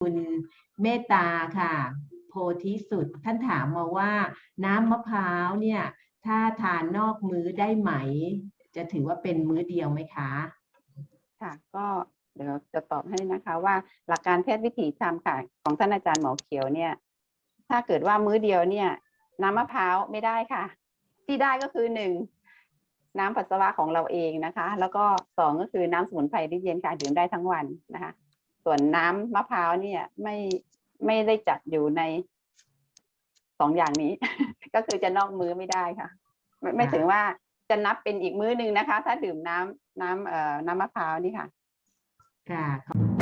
คุณเมตตาค่ะ โพธิสุดท่านถามมาว่า น้ำมะพร้าวเนี่ย ถ้าทานนอกมื้อได้ไหม จะถือว่าเป็นมื้อเดียวไหมคะ ค่ะ ก็เดี๋ยวจะตอบให้นะคะว่าหลักการแพทย์วิถีธรรมค่ะ ของท่านอาจารย์หมอเขียวเนี่ย ถ้าเกิดว่ามื้อเดียวเนี่ย น้ำมะพร้าวไม่ได้ค่ะ ที่ได้ก็คือหนึ่งน้ำปัสสาวะของเราเองนะคะ แล้วก็สองก็คือน้ำสมุนไพรที่เย็นค่ะดื่มได้ทั้งวันนะคะ ส่วนน้ำมะพร้าวเนี่ยไม่ไม่ได้จัดอยู่ในสองอย่างนี้ ก็คือจะนอกมื้อไม่ได้ค่ะ ไม่ไม่ถึงว่าจะนับเป็นอีกมื้อหนึ่งนะคะ ถ้าดื่มน้ำน้ำเอ่อน้ำมะพร้าวนี่ค่ะ ค่ะ